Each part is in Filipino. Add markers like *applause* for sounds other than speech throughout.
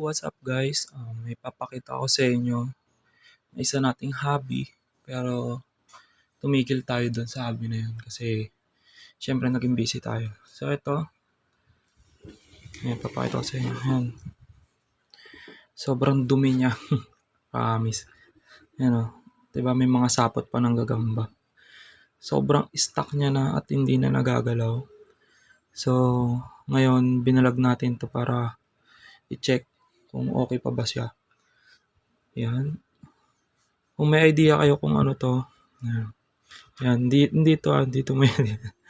what's up guys? Um, may papakita ko sa inyo na isa nating hobby pero tumigil tayo dun sa hobby na yun kasi syempre naging busy tayo. So ito, may papakita ko sa inyo. Yan. Sobrang dumi niya. *laughs* Promise. Yan o. Diba may mga sapot pa ng gagamba. Sobrang stuck niya na at hindi na nagagalaw. So, ngayon binalag natin to para i-check kung okay pa ba siya. Yan. Kung may idea kayo kung ano to, yan. Yan, di, hindi to, ah, dito may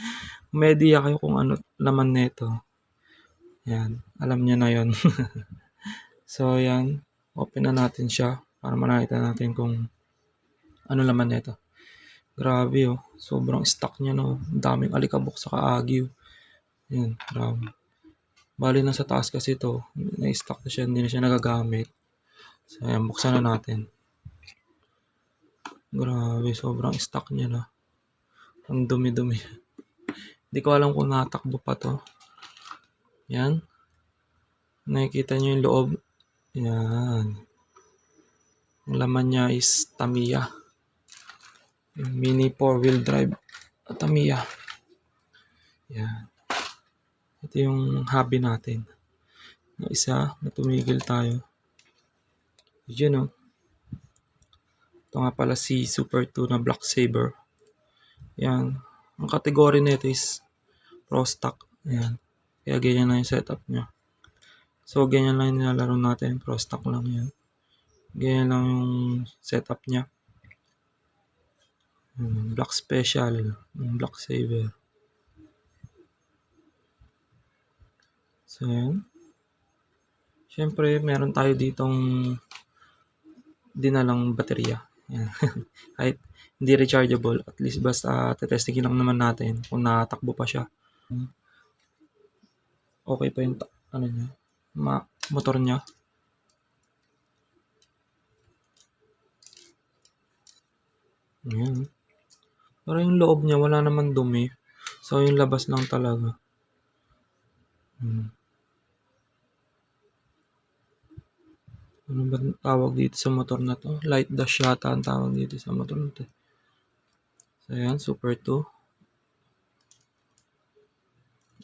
*laughs* may idea kayo kung ano laman nito. Yan, alam niya na yon. *laughs* so, yan, open na natin siya para makita natin kung ano laman nito. Grabe oh, sobrang stuck niya no. Daming alikabok sa kaagyo. Yan, grabe. Bali na sa taas kasi ito, na-stuck na siya, hindi na siya nagagamit. So, ayan, buksan na natin. Grabe, sobrang stuck niya na. Ang dumi-dumi. *laughs* Hindi ko alam kung natakbo pa to. Yan. Nakikita niyo yung loob. Yan. Ang laman niya is Tamiya. Mini 4-wheel drive Tamiya. Yan. Ito yung hobby natin. Na isa, na tumigil tayo. Yun o. Ito nga pala si Super 2 na Black Saber. Yan. Ang kategory nito is Pro Stock. Yan. Kaya ganyan lang yung setup niya. So, ganyan lang yung nilalaro natin. Pro Stock lang yan. Ganyan lang yung setup niya. Black Special. Black Saber. So, yan. Siyempre, meron tayo ditong dinalang baterya. Yan. *laughs* Kahit hindi rechargeable, at least basta tetestingin lang naman natin kung nakatakbo pa siya. Okay pa yung ano niya, ma motor niya. Ayan. Pero yung loob niya, wala naman dumi. So, yung labas lang talaga. Hmm. Ano ba tawag dito sa motor na to? Light dash yata ang tawag dito sa motor na to. So, ayan, Super 2.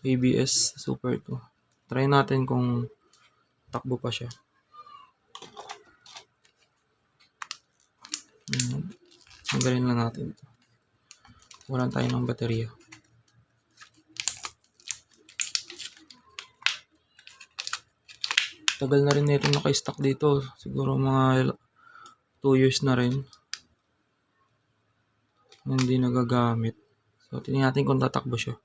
ABS Super 2. Try natin kung takbo pa siya. Tanggalin lang natin ito. Walan tayo ng baterya. Tagal na rin nito naka-stock dito. Siguro mga 2 years na rin. Hindi nagagamit. So, tingnan natin kung tatakbo siya.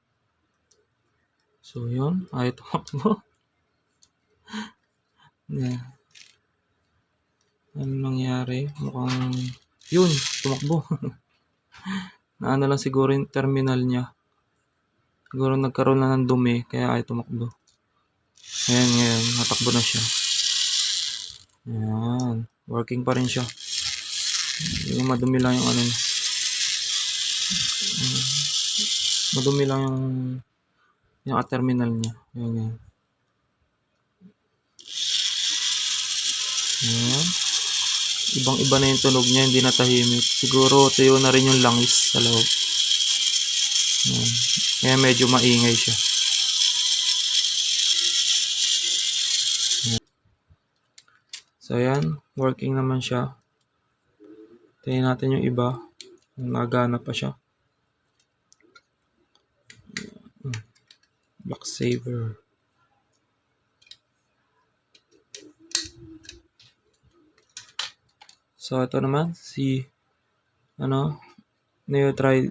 So, yun. Ay, tumakbo. yeah. Ano nangyari? Mukhang, yun, tumakbo. *laughs* Naano lang siguro yung terminal niya. Siguro nagkaroon na ng dumi, kaya ay tumakbo. Ayan, ngayon, natakbo na siya. Ayan, working pa rin siya. Yung madumi lang yung ano. Mm. Madumi lang yung yung terminal niya. Ayan, ayan. Ayan. Ibang-iba na yung tunog niya, hindi na tahimik. Siguro tuyo na rin yung langis sa loob. Ayan. Kaya medyo maingay siya. So, ayan. Working naman siya. Tingnan natin yung iba. Nagana pa siya. Black Saver. So, ito naman si ano, Neotride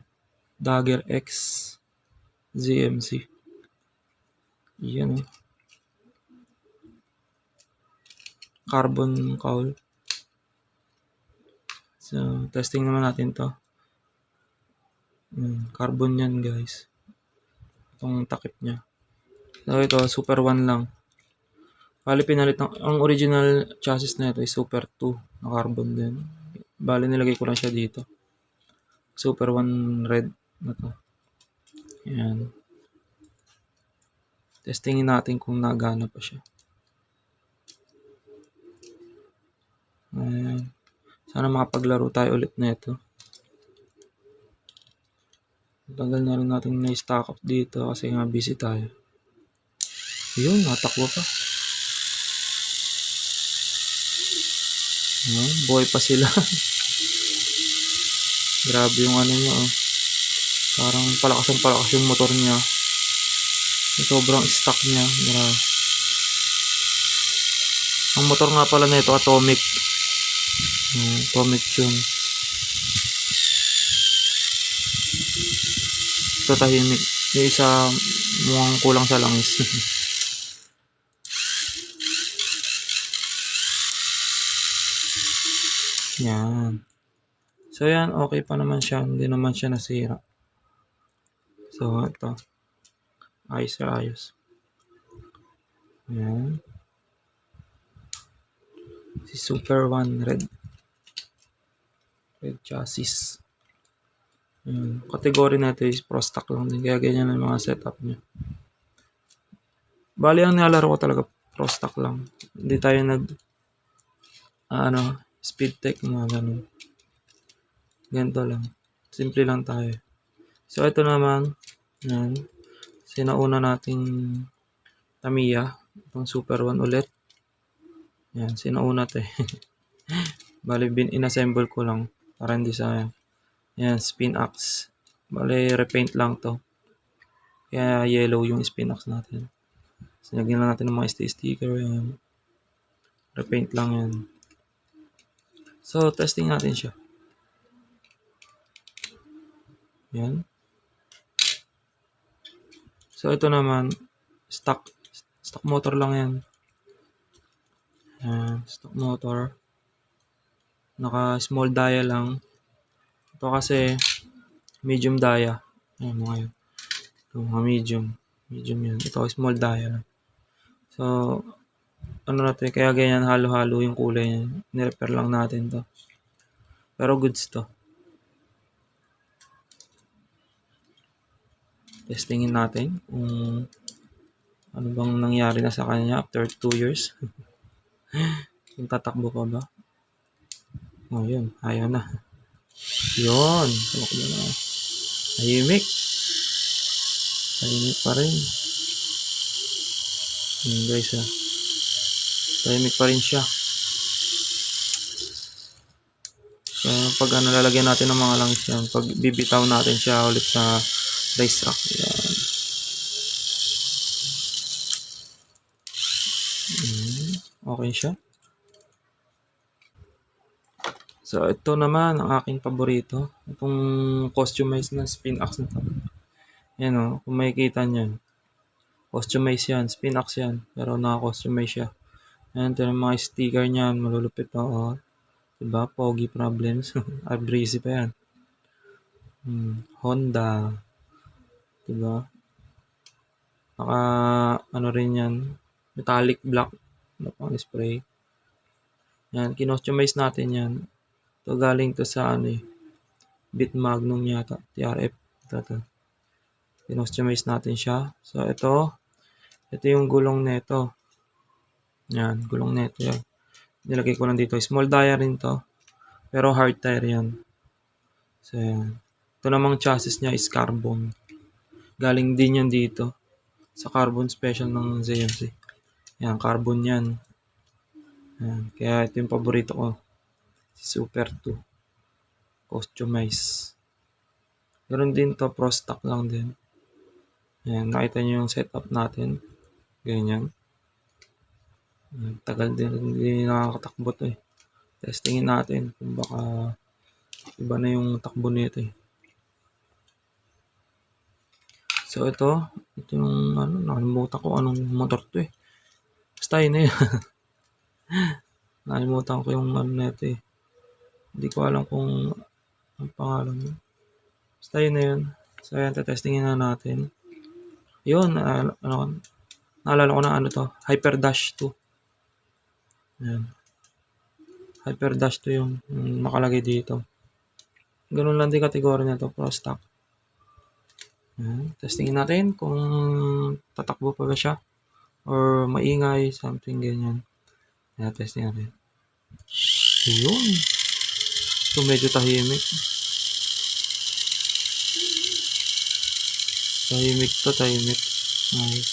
Dagger X ZMC. Yan oh. Carbon cowl. So, testing naman natin to. Hmm, carbon yan guys. Itong takip niya. So, ito, Super 1 lang. Bali, pinalit ng, ang original chassis na ito ay Super 2 na carbon din. Bali, nilagay ko lang siya dito. Super 1 red na to. Yan. Testingin natin kung nagana pa siya. Ayan. Sana makapaglaro tayo ulit nito. Tagal na rin natin na-stock up dito kasi nga busy tayo. Yun, natakbo pa. Ayan, buhay pa sila. *laughs* Grabe yung ano niya, oh. Parang palakas ang palakas yung motor niya. Sobrang stock niya. Grabe. Ang motor nga pala nito atomic. Hmm, atomic tune. Ito tahimik. Yung isa mukhang kulang sa langis. *laughs* yan. So yan, okay pa naman siya. Hindi naman siya nasira. So ito. Ayos ayos. Yan. Si Super One Red. Red chassis. Yan. Category natin is pro stock lang din. Kaya ganyan ang mga setup niya. Bali, ang nilalaro ko talaga pro stock lang. Hindi tayo nag ano, speed tech mga ganun. Ganito lang. Simple lang tayo. So, ito naman, yan. Sinauna nating Tamiya. Itong Super One ulit. Yan, sinauna to eh. *laughs* Bali, bin inassemble ko lang para hindi sayang. Yan, spin axe. Bali, repaint lang to. Kaya yellow yung spin axe natin. Sinagyan lang natin ng mga sti- sticker. Yan. Repaint lang yan. So, testing natin siya. Yan. So, ito naman, stock, stock motor lang yan. Yan, stock motor. Naka small dia lang. Ito kasi, medium dia. Ayan, mga yan. Ito, mga medium. Medium yan. Ito, small dia lang. So, ano natin, kaya ganyan halo-halo yung kulay niya. Nirepair lang natin to. Pero goods to. Testingin natin kung ano bang nangyari na sa kanya after 2 years. *laughs* *gasps* Kung tatakbo pa ba? Oh, yun. Ayaw na. Yun. Tumakbo na. Tahimik. Tahimik pa rin. Yun guys ah. Tahimik pa rin siya. So, pag ano, lalagyan natin ng mga langis yan, pag bibitaw natin siya ulit sa race track. Yan. Okay siya. So, ito naman ang aking paborito. Itong customized na spin axe na to. Yan o, kung makikita nyo. Customize yan, spin axe yan. Pero naka-customize siya. Yan, ito yung mga sticker niyan. Malulupit to. Oh. Diba? Pogi problems. *laughs* ah, breezy pa yan. Hmm. Honda. Diba? Naka, ano rin yan. Metallic black. Ano pang spray. Yan, kinostomize natin yan. Ito galing to sa ano eh. Bit Magnum yata. TRF. Ito, ito. Kinostomize natin siya. So, ito. Ito yung gulong neto. Yan, gulong neto yan. Nilagay ko lang dito. Small dia rin to. Pero hard tire yan. So, yan. Ito namang chassis niya is carbon. Galing din yan dito. Sa carbon special ng ZMC. Yan, carbon yan. Yan. Kaya ito yung paborito ko. Si Super 2. Customize. Ganun din to, pro stock lang din. Yan, nakita nyo yung setup natin. Ganyan. Yan, Tagal din, hindi nakakatakbo to eh. Testingin natin kung baka iba na yung takbo nito eh. So ito, ito yung ano, nakalimutan ko anong motor to eh. Basta yun na yun. *laughs* nakalimutan ko yung ano nito eh. Hindi ko alam kung ang pangalan niya. Basta yun na yun. So ayan, testingin na natin. Yun, ah, ano, naalala ko na ano to, Hyper Dash 2. Ayan. Hyper Dash 2 yung, yung nakalagay dito. Ganun lang din kategory na to, Pro Stock. Ayan. Testingin natin kung tatakbo pa ba siya or maingay, something ganyan. Testing natin. Yun. So, medyo tahimik. Tahimik to, tahimik. Nice.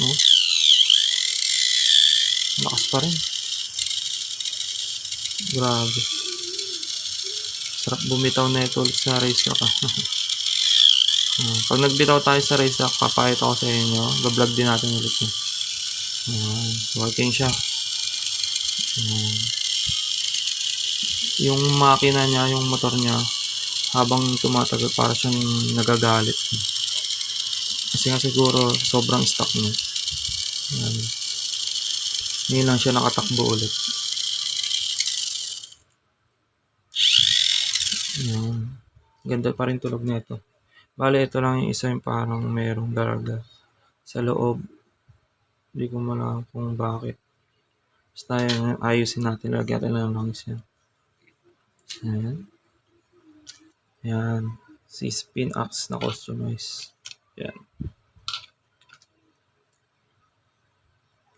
Oh. Lakas pa rin. Grabe. Sarap bumitaw na ito sa race track. *laughs* Ah, Pag nagbitaw tayo sa track, papakita ko sa inyo. Bablog din natin ulit. Ayan. Working siya. Yung makina niya, yung motor niya, habang tumatagal, para siyang nagagalit. Kasi nga siguro, sobrang stock niya. Ayan. Ngayon lang siya nakatakbo ulit. Ayan. Ganda pa rin tulog nito. Bale, ito lang yung isa yung parang merong garga sa loob. Hindi ko malaman kung bakit. Basta yun, ayusin natin. Lagyan natin ng langis yan. Ayan. Ayan. Si spin axe na customize. Ayan.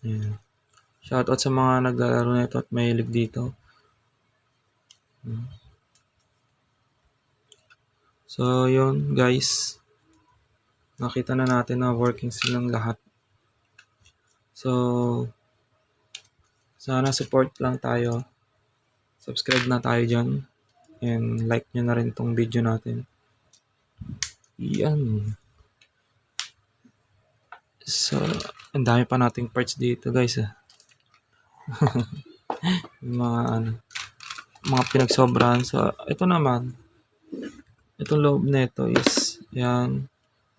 Ayan. Shoutout sa mga naglalaro nito at mahilig dito. Hmm. So, yun guys. Nakita na natin na working silang lahat. So, sana support lang tayo. Subscribe na tayo dyan. And like nyo na rin tong video natin. Yan. So, ang dami pa nating parts dito guys ah. *laughs* Mga ano, mga pinagsobrahan. So, ito naman. Itong loob nito is, yan,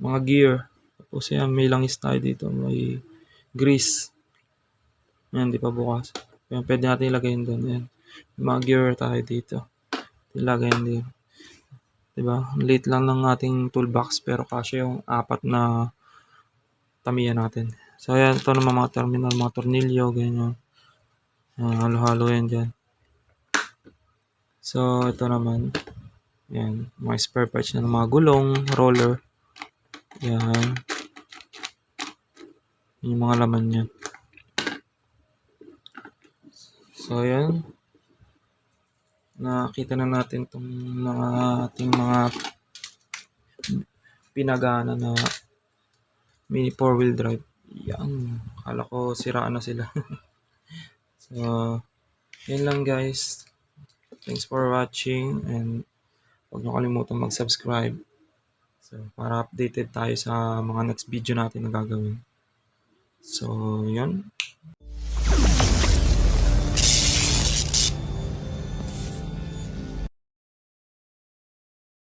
mga gear. Tapos yan, may langis tayo dito. May grease. Yan, di pa bukas. Yan, pwede natin ilagay yun doon. Yan. Mga gear tayo dito. Ilagay yun dito. Diba? Late lang ng ating toolbox pero kasya yung apat na tamiya natin. So, ayan, ito naman mga terminal, mga tornilyo, ganyan. Yan, halo-halo yan dyan. So, ito naman. Yan, mga spare parts na ng mga gulong, roller. Yan. Yung mga laman niya. So, yan. Nakita na natin itong mga ating mga pinagana na mini four wheel drive. Yan. Kala ko siraan na sila. *laughs* so, yun lang guys. Thanks for watching and huwag niyo kalimutan mag-subscribe. So, para updated tayo sa mga next video natin na gagawin. So, yun.